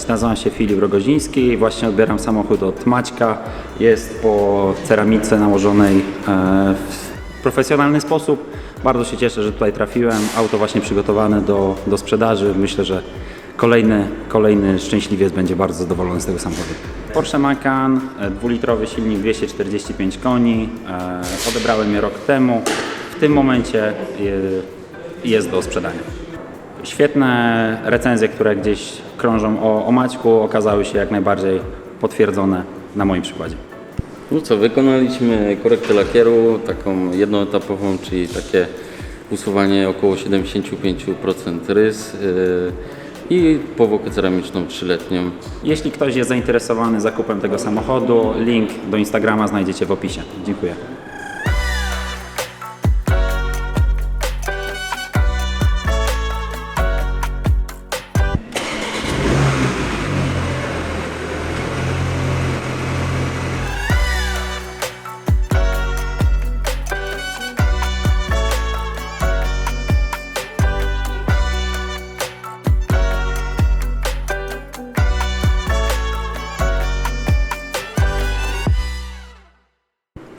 Cześć, nazywam się Filip Rogoziński. Właśnie odbieram samochód od Maćka. Jest po ceramice nałożonej e, w profesjonalny sposób. Bardzo się cieszę, że tutaj trafiłem. Auto właśnie przygotowane do, do sprzedaży. Myślę, że kolejny, kolejny szczęśliwiec będzie bardzo zadowolony z tego samochodu. Porsche Macan, e, dwulitrowy silnik 245 koni. E, Odebrałem je rok temu. W tym momencie jest do sprzedania. Świetne recenzje, które gdzieś krążą o, o Maćku, okazały się jak najbardziej potwierdzone na moim przykładzie. No co, wykonaliśmy korektę lakieru, taką jednoetapową, czyli takie usuwanie około 75% rys yy, i powłokę ceramiczną trzyletnią. Jeśli ktoś jest zainteresowany zakupem tego samochodu, link do Instagrama znajdziecie w opisie. Dziękuję.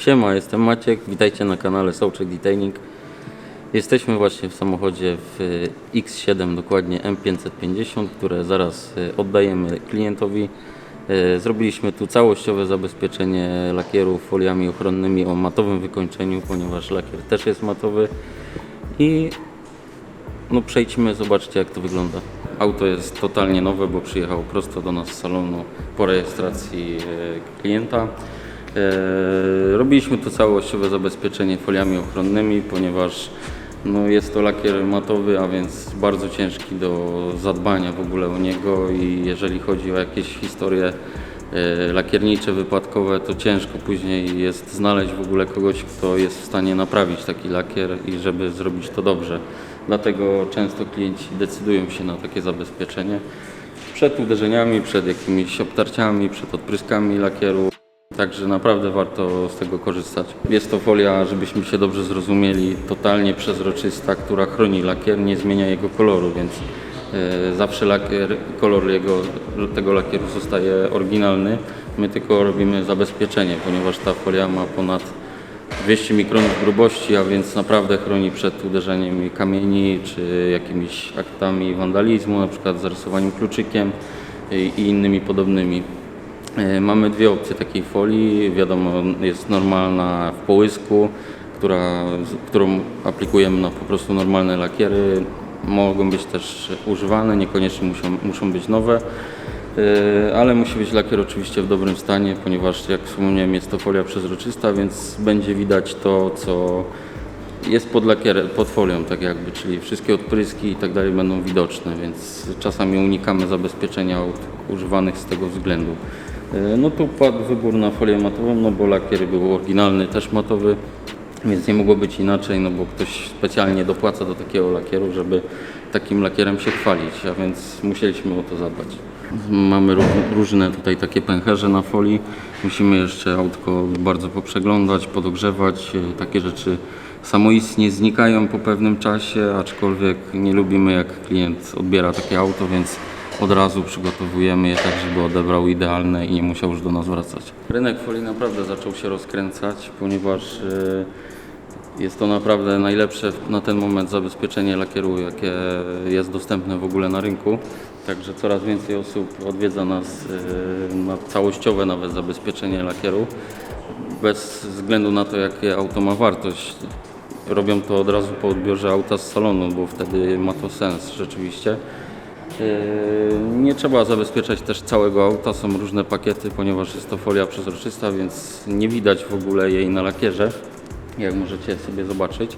Siema, jestem Maciek, witajcie na kanale Soulcheck Detailing. Jesteśmy właśnie w samochodzie w y, X7, dokładnie M550, które zaraz y, oddajemy klientowi. Y, Zrobiliśmy tu całościowe zabezpieczenie lakieru foliami ochronnymi o matowym wykończeniu, ponieważ lakier też jest matowy. I no przejdźmy, zobaczcie jak to wygląda. Auto jest totalnie nowe, bo przyjechało prosto do nas z salonu po rejestracji klienta. E, Robiliśmy tu całościowe zabezpieczenie foliami ochronnymi, ponieważ no, jest to lakier matowy, a więc bardzo ciężki do zadbania w ogóle o niego i jeżeli chodzi o jakieś historie e, lakiernicze, wypadkowe, to ciężko później jest znaleźć w ogóle kogoś, kto jest w stanie naprawić taki lakier i żeby zrobić to dobrze. Dlatego często klienci decydują się na takie zabezpieczenie przed uderzeniami, przed jakimiś obtarciami, przed odpryskami lakieru. Także naprawdę warto z tego korzystać. Jest to folia, żebyśmy się dobrze zrozumieli, totalnie przezroczysta, która chroni lakier, nie zmienia jego koloru, więc e, zawsze lakier, kolor jego, tego lakieru zostaje oryginalny. My tylko robimy zabezpieczenie, ponieważ ta folia ma ponad 200 mikronów grubości, a więc naprawdę chroni przed uderzeniem kamieni czy jakimiś aktami wandalizmu, na przykład zarysowaniem kluczykiem i i innymi podobnymi. E, Mamy dwie opcje takiej folii. Wiadomo, jest normalna w połysku, która, którą aplikujemy na po prostu normalne lakiery. Mogą być też używane, niekoniecznie muszą, muszą być nowe. E, Ale musi być lakier oczywiście w dobrym stanie, ponieważ jak wspomniałem jest to folia przezroczysta, więc będzie widać to, co jest pod lakierem, pod folią tak jakby, czyli wszystkie odpryski i tak dalej będą widoczne, więc czasami unikamy zabezpieczenia używanych z tego względu. E, No tu padł wybór na folię matową, no bo lakier był oryginalny, też matowy, więc nie mogło być inaczej, no bo ktoś specjalnie dopłaca do takiego lakieru, żeby takim lakierem się chwalić, a więc musieliśmy o to zadbać. Mamy ró- różne tutaj takie pęcherze na folii. Musimy jeszcze autko bardzo poprzeglądać, podogrzewać. E, Takie rzeczy samoistnie znikają po pewnym czasie, aczkolwiek nie lubimy jak klient odbiera takie auto, więc od razu przygotowujemy je tak, żeby odebrał idealne i nie musiał już do nas wracać. Rynek folii naprawdę zaczął się rozkręcać, ponieważ e, jest to naprawdę najlepsze na ten moment zabezpieczenie lakieru, jakie jest dostępne w ogóle na rynku. Także coraz więcej osób odwiedza nas e, na całościowe nawet zabezpieczenie lakieru. Bez względu na to, jakie auto ma wartość. Robią to od razu po odbiorze auta z salonu, bo wtedy ma to sens rzeczywiście. Yy, Nie trzeba zabezpieczać też całego auta, są różne pakiety, ponieważ jest to folia przezroczysta, więc nie widać w ogóle jej na lakierze, jak możecie sobie zobaczyć.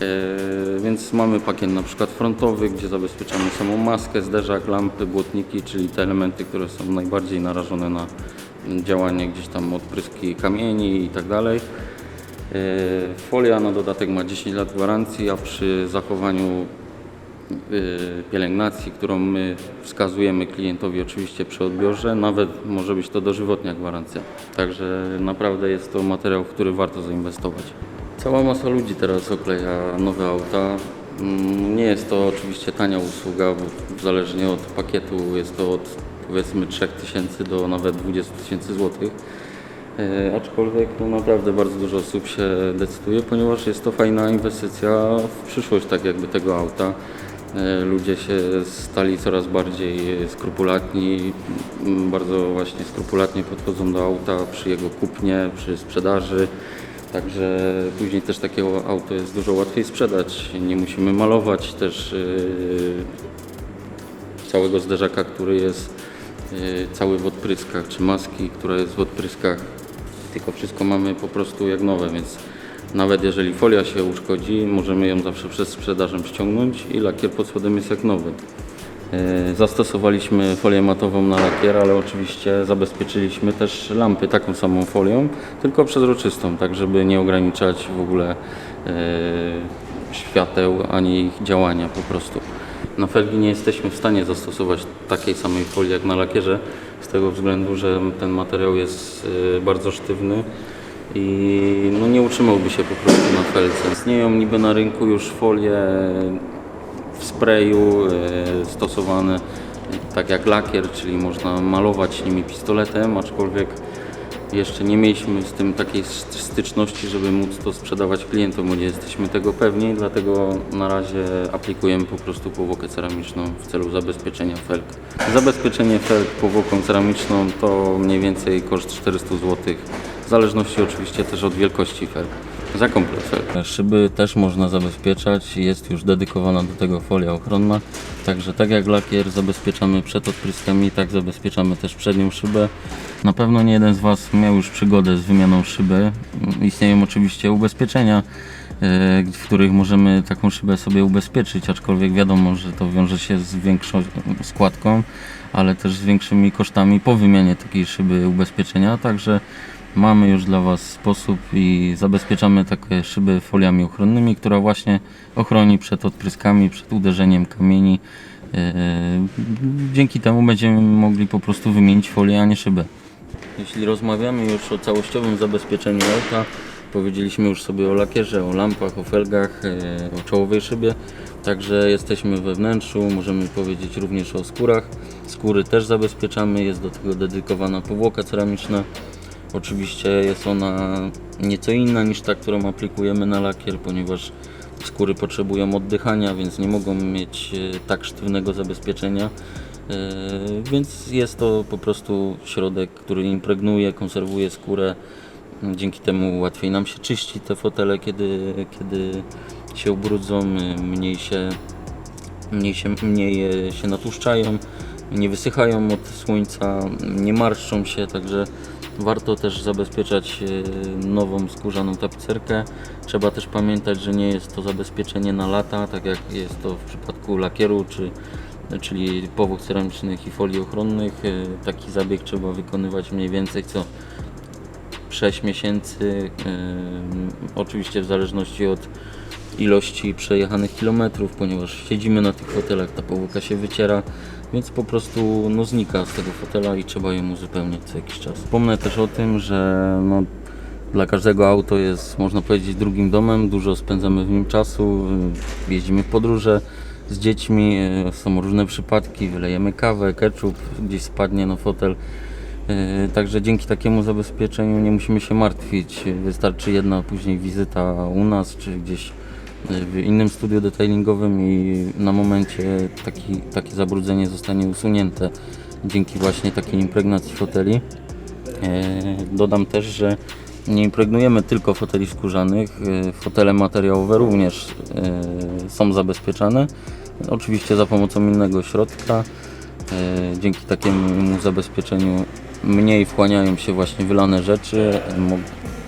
Yy, Więc mamy pakiet na przykład frontowy, gdzie zabezpieczamy samą maskę, zderzak, lampy, błotniki, czyli te elementy, które są najbardziej narażone na działanie gdzieś tam odpryski kamieni i tak dalej. Yy, Folia na dodatek ma 10 lat gwarancji, a przy zachowaniu pielęgnacji, którą my wskazujemy klientowi oczywiście przy odbiorze, nawet może być to dożywotnia gwarancja. Także naprawdę jest to materiał, w który warto zainwestować. Cała masa ludzi teraz okleja nowe auta. Mm, Nie jest to oczywiście tania usługa, bo zależnie od pakietu jest to od powiedzmy 3000 do nawet 20 tysięcy złotych. E, Aczkolwiek no naprawdę bardzo dużo osób się decyduje, ponieważ jest to fajna inwestycja w przyszłość tak jakby tego auta. E, Ludzie się stali coraz bardziej skrupulatni, m, bardzo właśnie skrupulatnie podchodzą do auta przy jego kupnie, przy sprzedaży. Także później też takiego auto jest dużo łatwiej sprzedać. Nie musimy malować też e, całego zderzaka, który jest e, cały w odpryskach, czy maski, która jest w odpryskach. Tylko wszystko mamy po prostu jak nowe, więc nawet jeżeli folia się uszkodzi, możemy ją zawsze przed sprzedażem ściągnąć i lakier pod spodem jest jak nowy. E, Zastosowaliśmy folię matową na lakier, ale oczywiście zabezpieczyliśmy też lampy taką samą folią, tylko przezroczystą, tak żeby nie ograniczać w ogóle e, świateł ani ich działania po prostu. Na felgi nie jesteśmy w stanie zastosować takiej samej folii jak na lakierze, z tego względu, że ten materiał jest e, bardzo sztywny i no, nie utrzymałby się po prostu na felce. Istnieją niby na rynku już folie w sprayu e, stosowane e, tak jak lakier, czyli można malować nimi pistoletem, aczkolwiek jeszcze nie mieliśmy z tym takiej st- styczności, żeby móc to sprzedawać klientom, bo nie jesteśmy tego pewni, dlatego na razie aplikujemy po prostu powłokę ceramiczną w celu zabezpieczenia felg. Zabezpieczenie felg powłoką ceramiczną to mniej więcej koszt 400 zł, w zależności oczywiście też od wielkości felg. Za komplet felg. Szyby też można zabezpieczać, jest już dedykowana do tego folia ochronna, także tak jak lakier zabezpieczamy przed odpryskami, tak zabezpieczamy też przednią szybę. Na pewno nie jeden z Was miał już przygodę z wymianą szyby. Istnieją oczywiście ubezpieczenia, e, w których możemy taką szybę sobie ubezpieczyć, aczkolwiek wiadomo, że to wiąże się z większą składką, ale też z większymi kosztami po wymianie takiej szyby ubezpieczenia, także mamy już dla Was sposób i zabezpieczamy takie szyby foliami ochronnymi, która właśnie ochroni przed odpryskami, przed uderzeniem kamieni. E, Dzięki temu będziemy mogli po prostu wymienić folię, a nie szybę. Jeśli rozmawiamy już o całościowym zabezpieczeniu auta, powiedzieliśmy już sobie o lakierze, o lampach, o felgach, e, o czołowej szybie, także jesteśmy we wnętrzu, możemy powiedzieć również o skórach. Skóry też zabezpieczamy, jest do tego dedykowana powłoka ceramiczna. Oczywiście jest ona nieco inna niż ta, którą aplikujemy na lakier, ponieważ skóry potrzebują oddychania, więc nie mogą mieć e, tak sztywnego zabezpieczenia. E, Więc jest to po prostu środek, który impregnuje, konserwuje skórę. Dzięki temu łatwiej nam się czyści te fotele, kiedy, kiedy się ubrudzą, e, mniej się, mniej się, mniej się natłuszczają, nie wysychają od słońca, nie marszczą się, także warto też zabezpieczać e, nową skórzaną tapicerkę. Trzeba też pamiętać, że nie jest to zabezpieczenie na lata, tak jak jest to w przypadku lakieru czy czyli powłok ceramicznych i folii ochronnych. E, Taki zabieg trzeba wykonywać mniej więcej co 6 miesięcy, e, oczywiście w zależności od ilości przejechanych kilometrów, ponieważ siedzimy na tych fotelach, ta powłoka się wyciera, więc po prostu no, znika z tego fotela i trzeba ją uzupełniać co jakiś czas. Wspomnę też o tym, że no, dla każdego auto jest, można powiedzieć, drugim domem, dużo spędzamy w nim czasu, y, jeździmy w podróże z dziećmi, y, są różne przypadki, wylejemy kawę, ketchup, gdzieś spadnie na fotel. Y, Także dzięki takiemu zabezpieczeniu nie musimy się martwić. Wystarczy jedna później wizyta u nas czy gdzieś w innym studiu detailingowym i na momencie taki, takie zabrudzenie zostanie usunięte dzięki właśnie takiej impregnacji foteli. E, Dodam też, że nie impregnujemy tylko foteli skórzanych, e, fotele materiałowe również e, są zabezpieczane, oczywiście za pomocą innego środka. Dzięki takiemu zabezpieczeniu mniej wchłaniają się właśnie wylane rzeczy,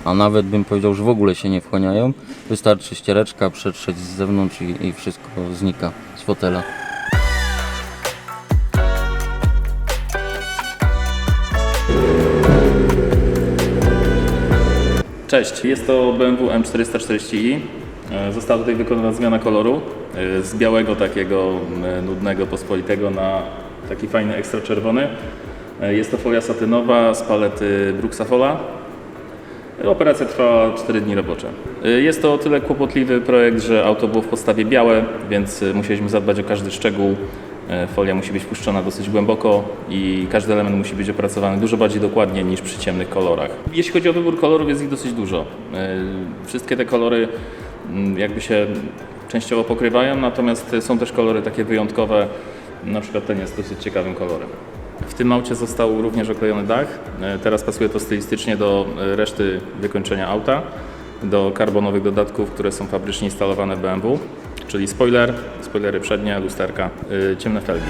a nawet bym powiedział, że w ogóle się nie wchłaniają. Wystarczy ściereczka przetrzeć z zewnątrz i, i wszystko znika z fotela. Cześć, jest to BMW M440i. E, Została tutaj wykonana zmiana koloru e, z białego takiego nudnego, pospolitego na taki fajny ekstra czerwony. E, Jest to folia satynowa z palety Bruxafola. Operacja trwa 4 dni robocze. Y, Jest to o tyle kłopotliwy projekt, że auto było w podstawie białe, więc y, musieliśmy zadbać o każdy szczegół. Y, Folia musi być puszczona dosyć głęboko i każdy element musi być opracowany dużo bardziej dokładnie niż przy ciemnych kolorach. Jeśli chodzi o wybór kolorów, jest ich dosyć dużo. Wszystkie te kolory mm, jakby się częściowo pokrywają, natomiast są też kolory takie wyjątkowe. Na przykład ten jest dosyć ciekawym kolorem. W tym aucie został również oklejony dach. E, Teraz pasuje to stylistycznie do e, reszty wykończenia auta, do karbonowych dodatków, które są fabrycznie instalowane w BMW, czyli spoiler, spoilery przednie, lusterka, e, ciemne felgi.